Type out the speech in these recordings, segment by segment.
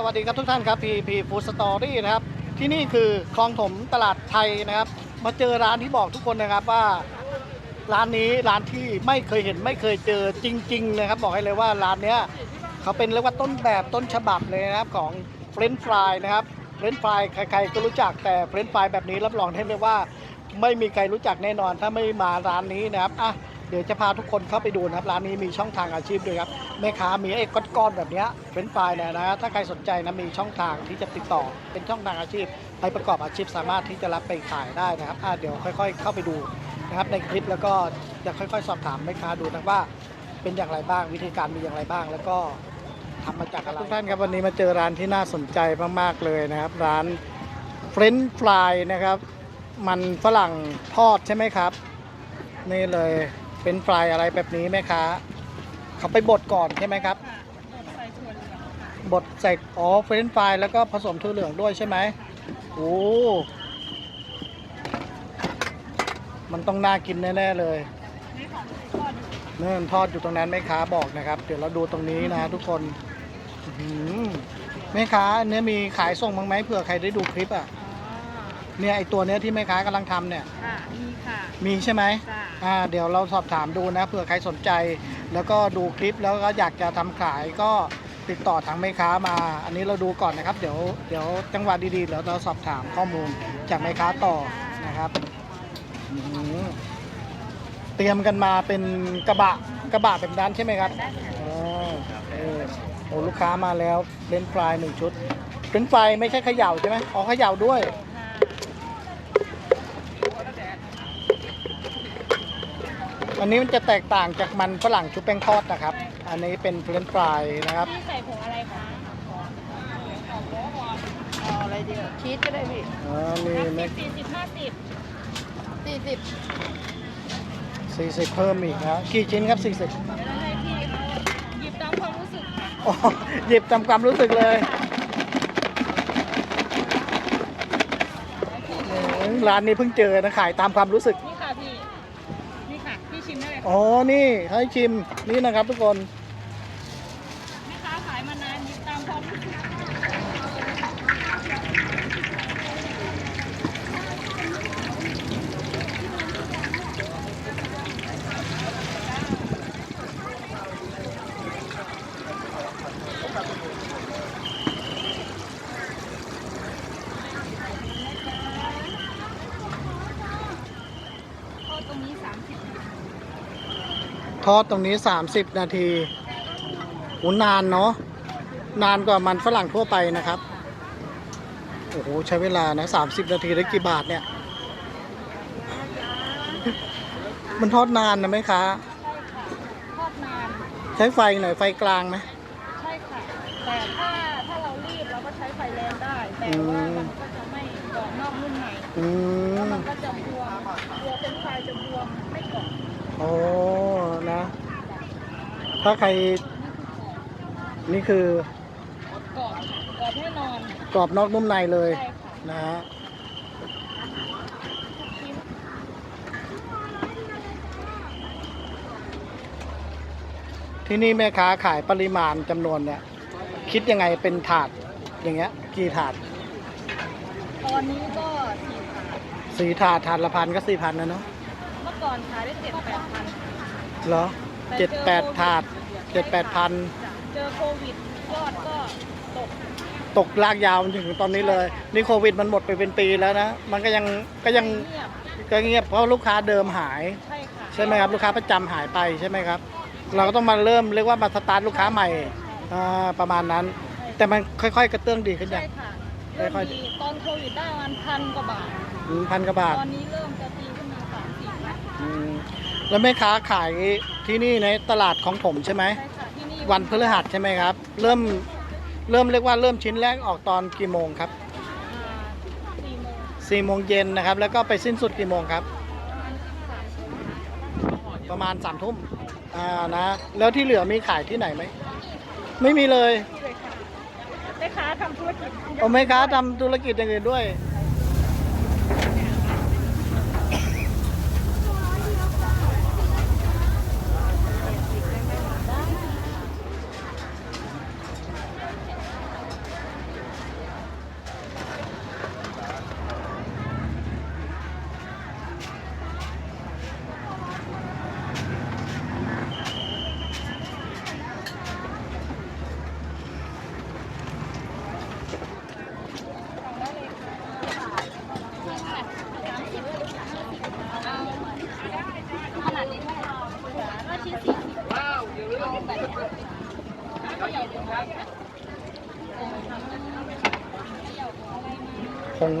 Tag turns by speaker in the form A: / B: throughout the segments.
A: สวัสดีครับทุกท่านครับพีพีฟูสตอรี่นะครับ ที่นี่คือคลองถมตลาดไทยนะครับ มาเจอร้านที่บอกทุกคนนะครับว่า ร้านนี้ร้านที่ไม่เคยเห็นไม่เคยเจอจริง ๆ นะครับ บอกให้เลยว่าร้านเนี้ยเขาเป็นเรียกว่าต้นแบบต้นฉบับเลยนะครับของเฟรนช์ฟรายนะครับเฟรนช์ฟรายใครๆก็รู้จักแต่เฟรนช์ฟรายแบบนี้รับรองได้เลยว่า ไม่มีใครรู้จักแน่นอนถ้าไม่มาร้านนี้นะครับอะ เดี๋ยวจะพาทุกคนเข้าไปดูนะครับร้านนี้มีช่องทางอาชีพด้วยครับแม่ค้ามีไอ้ก้อนๆแบบนี้เฟรนฟรายเนี่ยนะถ้าใครสนใจนะมีช่องทางที่จะติดต่อ เป็นช่องทางอาชีพ ไปประกอบอาชีพสามารถที่จะรับไปขายได้นะครับเดี๋ยวค่อย ๆ เข้าไปดูนะครับในคลิปแล้วก็จะค่อย ๆ สอบถามแม่ค้าดูนะว่าเป็นอย่างไรบ้างวิธีการมีอย่างไรบ้าง แล้วก็ทำมาจากอะไรทุกท่านครับวันนี้มาเจอร้านที่น่าสนใจมากๆเลยนะครับ ร้านเฟรนช์ฟรายนะครับ มันฝรั่งทอดใช่ไหมครับ นี่เลย เป็นฟรายอะไรแบบนี้แม่ค้าเขาไปบดก่อนใช่ไหมครับบดใส่อ๋อเฟรนช์ฟรายแล้วก็ผสมถั่วเหลืองด้วยใช่ไหมโอ้มันต้องน่ากินแน่ๆเลยเนื่นทอดอยู่ตรงนั้นแม่ค้าบอกนะครับ เดี๋ยวเราดูตรงนี้นะทุกคนอื้อหือแม่ค้าอันเนี้ยมีขายส่งบ้างไหมเผื่อใครได้ดูคลิปอะ เนี่ยไอตัวเนี้ยที่แม่ค้ากำลังทำเนี่ย
B: ค่ะมีค่ะ
A: มีใช่ไหม
B: จ้า
A: อ่าเดี๋ยวเราสอบถามดูนะเผื่อใครสนใจ แล้วก็ดูคลิปแล้วก็อยากจะทำขายก็ติดต่อทางแม่ค้ามา อันนี้เราดูก่อนนะครับ เดี๋ยวเดี๋ยวจังหวะดีๆเดี๋ยวเราสอบถามข้อมูลจากแม่ค้าต่อนะครับอื้อหือเตรียมกันมาเป็นกระบะกระบะแบบนั้นใช่ไหมครับอ๋อเออโอ้ลูกค้ามาแล้วเป็นฟรายหนึ่งชุดเป็นไฟรายไม่ใช่เขย่าใช่ไหมอ๋อเขย่าด้วย อันนี้มันจะแตกต่างจากมันฝรั่งชุบแป้งทอดนะครับ อันนี้เป็นเฟรนช์ฟรายนะครับ
B: พี่ใส่ผงอะไรคะเอาอะไรดีอะชีสก็ได้พี่
A: อ๋อมี
B: ห้า
A: เม็
B: สิ
A: ด
B: บสี่สิบห้าสิบสี่สิบ
A: สี่สิบเพิ่มอีกนะกี่ชิ้นครับสี่สิบ
B: เดี๋ยวเราให้พี่เขาหยิบตามความรู้สึกค่ะ
A: อ๋อหยิบตามความรู้สึกเลยอืมร้านนี้เพิ่งเจอนะขายตามความรู้สึก
B: นี่ค่ะพี่ นี่ค่ะ พี่ชิมได้เลยค่ะ
A: อ๋อ นี่ให้ชิม นี่นะครับทุกคน
B: แม่ค้าขายมานานหยิบตามความรู้สึก โอ้ตรงนี้สามสิบ
A: ทอดตรงนี้ 30 นาทีโอ้นานเนาะนานกว่ามันฝรั่งทั่วไปนะครับโอ้โหใช้เวลานะ 30 นาทีได้กี่บาทเนี่ย มันทอดนานนะไหมคะ
B: ใช่ค่ะทอดนาน
A: ใช้ไฟหน่อยไฟกลางไหม
B: ใช่ค่ะ แต่ถ้าถ้าเรารีบเราก็ใช้ไฟแรงได้ แต่ว่ามันก็จะไม่กรอบนอกนุ่มใน
A: อื
B: แล้ว
A: ม
B: มันก็จะบวมบวมเป็นไฟจะบวมไม่กรอบ
A: โอ้นะ ถ้าใคร นี่คือก
B: รอบกรอบแน่นอน
A: กรอบนอกนุ่มในเลย
B: ใช่ค่ะ
A: นะฮะ
B: ชิ้น
A: ที่นี่แม่ค้าขายปริมาณจำนวนเนี่ย คิดยังไงเป็นถาดอย่างเงี้ย กี่ถาด
B: ตอนนี้ก็สี่ถาด
A: สี่ถาดถาดละพันก็สี่พันนะเนาะ
B: เมื่อก่อนขายได้เจ็ดแปดพัน
A: เหรอ เจ็ดแปดถาดเจ็ดแปดพัน
B: เจอโควิดยอดก็ตก
A: ตกลากยาวจนถึงตอนนี้เลย นี่โควิดมันหมดไปเป็นปีแล้วนะ มันก็ยังก็ยัง
B: เงียบ
A: ก็เงียบเพราะลูกค้าเดิมหาย
B: ใช่ค่ะ
A: ใช่ไหมครับ ลูกค้าประจำหายไปใช่ไหมครับ เราก็ต้องมาเริ่มเรียกว่ามาสตาร์ทลูกค้าใหม่อ่าประมาณนั้น แต่มันค่อย ๆ กระเตื้องดีขึ้นอย่าง
B: ใช่ค่ะ
A: ไม่
B: เริ่ม
A: ค่อย
B: ดีตอนโควิดได้ประมาณพันกว่าบาท
A: อืมพันกว่าบาท
B: ตอนนี้เริ่มจะตีขึ้นมาสามสี่พัน
A: อืม แล้วแม่ค้าขายที่นี่ในตลาดของผมใช่ไหม
B: ใช่ค่ะที่นี่
A: วันพฤหัสใช่ไหมครับ เริ่มเริ่มเรียกว่าเริ่มชิ้นแรกออกตอนกี่โมงครับ
B: อ่าสี่โมง
A: สี่โมงเย็นนะครับ แล้วก็ไปสิ้นสุดกี่โมงครับ
B: ประมาณสามทุ่ม
A: ประมาณสามทุ่มอ่านะ แล้วที่เหลือมีขายที่ไหนไหม ไม่มีเลย
B: นี่เลยค่ะแม่ค้าทำธุรกิจ
A: โอแม่ค้าทำธุรกิจอย่างอื่นด้วย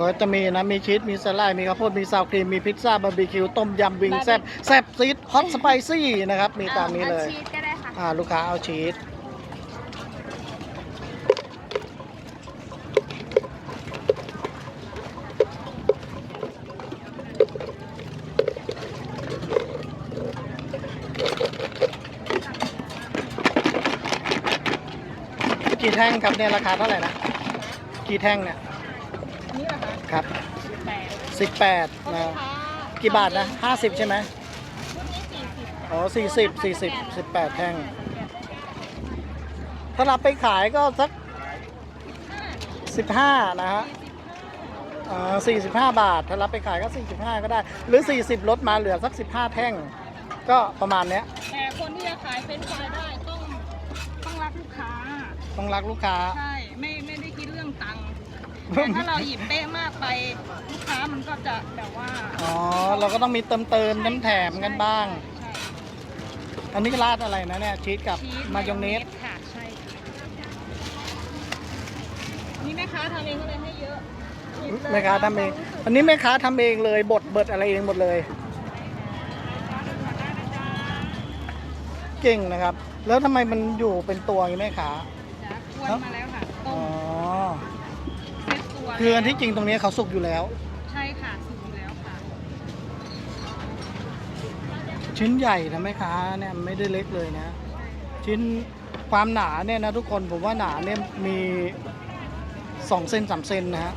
A: ก็จะมีนะ มีชีสมีสไลด์มีข้าวโพดมีซาวครีม มีพิซซ่าบาร์บีคิว ต้มยำวิงแซบแซบซีดฮอตสไปซี่นะครับ มีตามนี้เลย
B: อาชีสก็ได้ค่ะ
A: อ่าลูกค้าเอาชีสกี่แท่งครับเนี่ยราคาเท่าไหร่นะ กี่แท่งเนี่ย
B: นี่เหรอคะ
A: ครับ
B: แปด
A: สิบแปดนะกี่บาทนะห้าสิบใช่ไหม
B: รุ่นนี้สี่สิบ
A: อ๋อสี่สิบสี่สิบสิบแปดแท่งถ้ารับไปขายก็สักสิบห้านะฮะอ่าสี่สิบห้าบาท ถ้ารับไปขายก็สี่สิบห้าก็ได้ หรือสี่สิบลดมาเหลือสักสิบห้าแท่ง ก็ประมาณเนี้ย
B: แต่คนที่จะขายเฟรนช์ฟรายได้ต้องต้องรักลูกค้า
A: ต้องรักลูกค้า
B: ใช่ ไม่ไม่ได้คิดเรื่องตังค์ แต่ถ้าเราหยิบเป๊ะมากไปลูกค้ามันก็จะแบบว่า
A: อ๋อ เราก็ต้องมีเติมเติมน้ำแถมกันบ้าง
B: ใช่
A: อันนี้ราดอะไรนะเนี่ยชีสกับ
B: ชีส
A: มายองเนส
B: ค่ะใช่ค่ะนี่แม่ค้าทำเองก็เลยให้เยอะหยิบเลย
A: แม่ค้าทำเอง อันนี้แม่ค้าทำเองเลยบดเบิดอะไรเองหมดเลย เก่งนะครับ แล้วทำไมมันอยู่เป็นตัวอย่างนี้แม่ค้า
B: จ้ะกวนมาแล้วค่ะต้
A: อ๋อ
B: มเซ็ตตัว
A: คืออันที่จริงตรงนี้เขาสุกอยู่แล้ว
B: ใช่ค่ะสุกอยู่แล้วค่ะ
A: ชิ้นใหญ่นะแม่ค้าเนี่ยไม่ได้เล็กเลยนะ ชิ้นความหนาเนี่ยนะทุกคนผมว่าหนาเนี่ยมีสองเซนสามเซนนะฮะ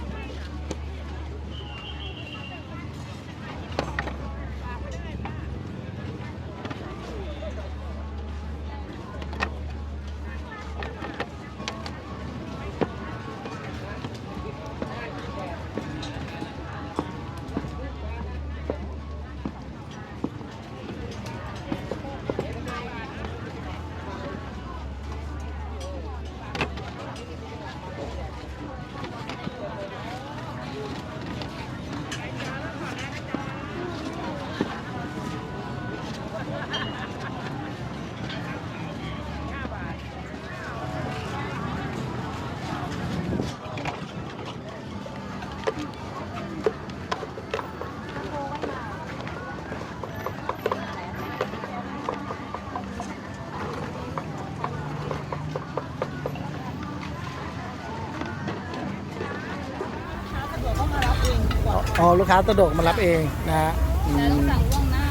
B: อ๋
A: อลูกค้าสะดวกมารับเองนะฮะอื
B: แต่ต้อง
A: ม
B: สั่งล่วงหน้า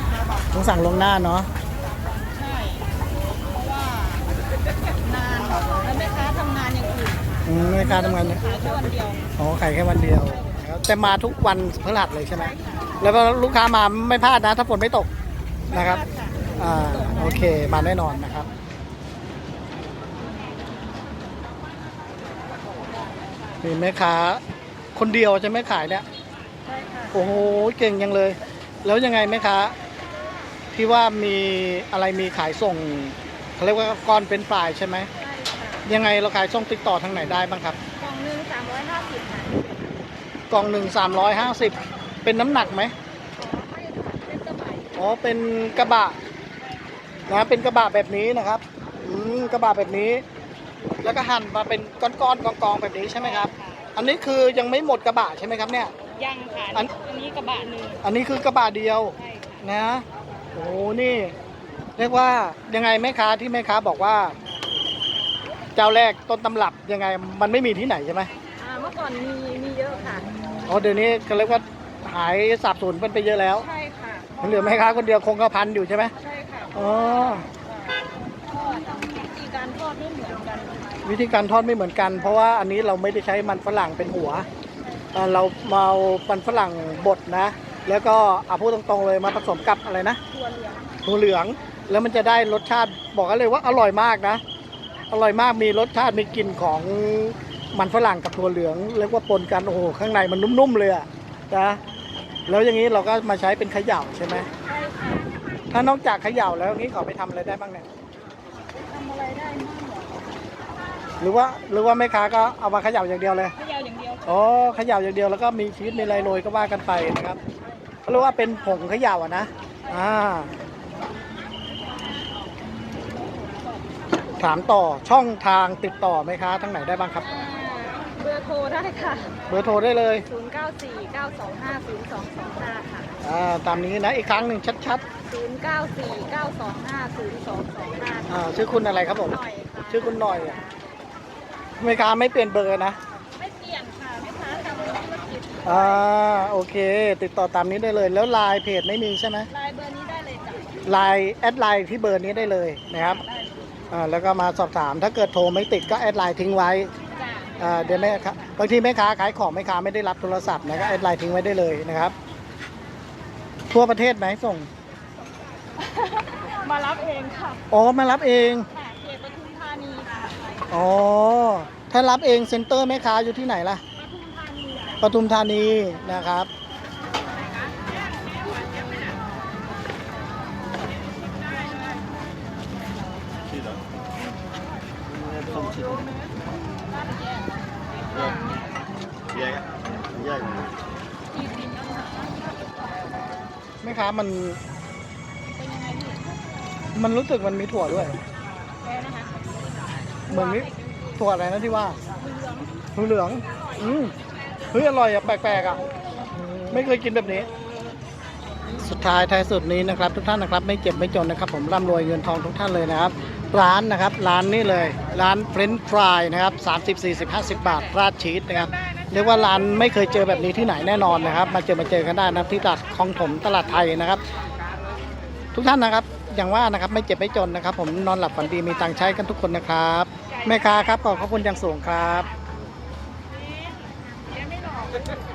A: ต้องสั่งลวงหน้าเนาะ
B: ใช่เพราะว่านานแล้วแม่ค้าทำงานอย่างอื่น
A: อืมแม่ค้าทำงานเนี่ย
B: ขายแค่วันเดียว
A: อ๋อขายแค่วันเดียวนะครับแต่มาทุกวันพฤหัสเลยใช่ไหมแล้วก็ลูกค้ามาไม่พลาดนะ ถ้าฝนไม่ตกนะครับอ่าโอเค มาแน่นอนนะครับ มีแม่ค้าคนเดียวใช่ไหมขายเนี่ย
B: ใช่ค่ะ
A: โอ้โหเก่งยังเลย แล้วยังไงแม่ค้าที่ว่ามีอะไรมีขายส่งเขาเรียกว่าก้อนเป็นปลายใช่ไหม
B: ใช่ค่ะ
A: ยังไงเราขายส่งติดต่อทางไหนได้บ้างครับ
B: กล่องหนึ่งสามร้อยห้าสิบค่ะ
A: กล่องหนึ่งสามร้อยห้าสิบเป็นน้ำหนักไหม
B: อ๋อไม่ค่ะเป็นสมัย
A: อ๋อเป็นกระบะนะเป็นกระบะแบบนี้นะครับอืมกระบะแบบนี้ แล้วก็หั่นมาเป็นก้อนๆกองๆแบบนี้ใช่ไหมครับ อันนี้คือยังไม่หมดกระบะใช่ไหมครับเนี่ย
B: ยังค่ะ
A: อัน
B: อันนี้กระบะหนึ่ง
A: อันนี้คือกระบะเดียว
B: ใช่ค่ะ
A: นะ โอ้โหนี่ เรียกว่ายังไงแม่ค้าที่แม่ค้าบอกว่า เจ้าแรกต้นตำรับยังไงมันไม่มีที่ไหนใช่ไหม
B: อ่าเมื่อก่อนมีมีเยอะค่ะ
A: อ๋อเดี๋ยวนี้ก็เรียกว่าหายสับสนเป็นไปเยอะแล้ว
B: ใช่ค่ะ
A: เหลือแม่ค้าคนเดียวคงกระพันอยู่ใช่ไหม
B: ใช่ค่ะ
A: อ๋อ
B: ทอดวิธีการทอดไม่เหมือนกัน
A: วิธีการทอดไม่เหมือนกัน เพราะว่าอันนี้เราไม่ได้ใช้มันฝรั่งเป็นหัว เอ่อเรามาเอามันฝรั่งบดนะ แล้วก็เอาพูดตรงๆเลยมาผสมกับอะไรนะ
B: ถั่วเหลือง
A: ถั่วเหลือง แล้วมันจะได้รสชาติบอกกันเลยว่าอร่อยมากนะ อร่อยมากมีรสชาติมีกลิ่นของมันฝรั่งกับถั่วเหลืองเรียกว่าปนกันโอ้โหข้างในมันนุ่มๆเลยอะนะแล้วอย่างนี้เราก็มาใช้เป็นเขย่าใช่ไหม
B: ใช่ค่ะ
A: ถ้านอกจากเขย่าแล้วนี้เขาไปทำอะไรได้บ้างเนี่ย
B: ทำอะไรได้บ้างเหรอ
A: หรือว่าหรือว่าแม่ค้าก็เอามาเขย่าอย่างเดียวเลย
B: ไม่ยาว อย่างเดียว
A: อ๋อเขย่าอย่างเดียวแล้วก็มีชีสมีอะไรโรยก็ว่ากันไปนะครับเขาเรียกว่าเป็นผงเขย่าอะนะอ่าถามต่อช่องทางติดต่อไหมคะทั้งไหนได้บ้างครับ
B: อ่าเบอร์โทรได้ค่ะ
A: เบอร์โทรได้เลย
B: 094 925 0225 ค่ะ
A: อ่าตามนี้นะอีกครั้งหนึ่งชัด
B: 094 925 0225
A: ๆ
B: ค่ะ
A: อ่าชื่อคุณอะไรครับผม
B: หน่อยค่ะ
A: ชื่อคุณหน่อยอะไม่ค้าไม่เปลี่ยนเบอร์นะ
B: ไม่เปลี่ยนค่ะแม่ค้าทำธุรกิจ
A: อ่าโอเค ติดต่อตามนี้ได้เลย แล้วไลน์เพจไม่มีใช่ไหม
B: ไลน์เบอร์นี้ได้เลยจ้ะ
A: ไลน์แอดไลน์ที่เบอร์นี้ได้เลยนะครับ
B: ได้
A: อ่าแล้วก็มาสอบถามถ้าเกิดโทรไม่ติดก็แอดไลน์ทิ้งไว้
B: จ้ะ
A: อ่าเดี๋ยวแม่ค้าบางทีแม่ค้าขายของแม่ค้าไม่ได้รับโทรศัพท์นะก็แอดไลน์ทิ้งไว้ได้เลยนะครับ ทั่วประเทศไหมส่ง
B: มารับเองค่ะ
A: อ๋อมารับเอง
B: ค่ะเขตปทุมธานีค่ะ
A: อ๋อถ้ารับเองเซ็นเตอร์แม่ค้าอยู่ที่ไหนล่ะ
B: ปทุมธานีค่ะ
A: ตุมธานีนะครับ
C: แม่
A: ค้ามัน
B: เป็นยังไงพี่
A: มันรู้สึกมันมีถั่วด้วย เหมือนมีถั่วอะไรนะที่ว่าถั่วเหลือง อืม เฮ้ยอร่อยอะแปลกๆอะไม่เคยกินแบบนี้ สุดท้ายท้ายสุดนี้นะครับ ทุกท่านนะครับ ไม่เจ็บไม่จนนะครับ ผมร่ำรวยเงินทองทุกท่านเลยนะครับ ร้านนะครับ ร้านนี้เลย ร้านเฟรนช์ฟรายนะครับ30 40 50 บาท ราดชีสนะครับเรียกว่าร้านไม่เคยเจอแบบนี้ที่ไหนแน่นอนนะครับ มาเจอมาเจอกันได้นะครับที่ตลาดคลองถมตลาดไทยนะครับ ทุกท่านนะครับอย่างว่านะครับไม่เจ็บไม่จนนะครับ ผมนอนหลับฝันดีมีตังค์ใช้กันทุกคนนะครับแม่ค้าครับขอบพระคุณอย่างสูงครับ
B: 对